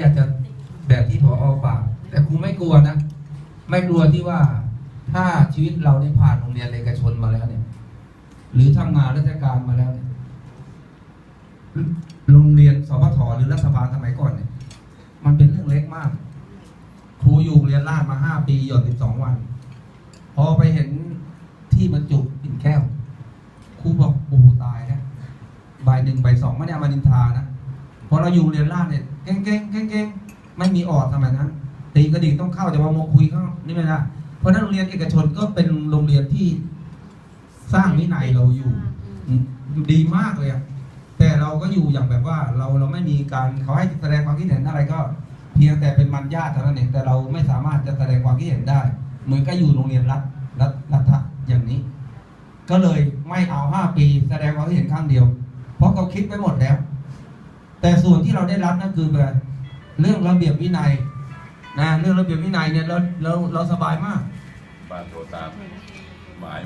อยากจะแบบที่พออฝาก แต่ครูไม่กลัวนะ ไม่กลัวที่ว่าถ้าชีวิตเราได้ผ่านโรงเรียนเอกชนมาแล้วเนี่ย หรือทำงานราชการมาแล้วเนี่ยโรงเรียนสพทหรือรัฐบาลสมัยก่อนเนี่ย มันเป็นเรื่องเล็กมาก ครูอยู่เรียนราชมาห้าปีหยดสิบสองวัน พอไปเห็นที่บรรจุปิ่นแก้วครูบอกโอ้ตายแล้วใบหนึ่งใบสองไม่ได้มานินทานะพอเราอยู่เรียนราชเนี่ย เก่งเก่งเก่งเก่งไม่มีออดสมัยนั้นตีกระดิ่งต้องเข้าแต่ว่าโมคุยเข้านี่ไม่ได้เพราะฉะนั้นโรงเรียนเอกชนก็เป็นโรงเรียนที่สร้างวินัยเราอยู่อืมดีมากเลยอะแต่เราก็อยู่อย่างแบบว่าเราเราไม่มีการเขาให้แสดงความคิดเห็นอะไรก็ เพียงแต่เป็นมันญาติเท่านั้นเองแต่เราไม่สามารถจะแสดงความคิดเห็นได้ เหมือนก็อยู่โรงเรียนรัฐรัฐรัฐะอย่างนี้ ก็เลยไม่เอาห้าปีแสดงความคิดเห็นข้างเดียว เพราะเขาคิดไปหมดแล้ว แต่ส่วนที่เราได้รับนั่นคือแบบเรื่องระเบียบวินัยนะเรื่องระเบียบวินัยเนี่ยเราเราเราสบายมาก บานโทรตามหมาย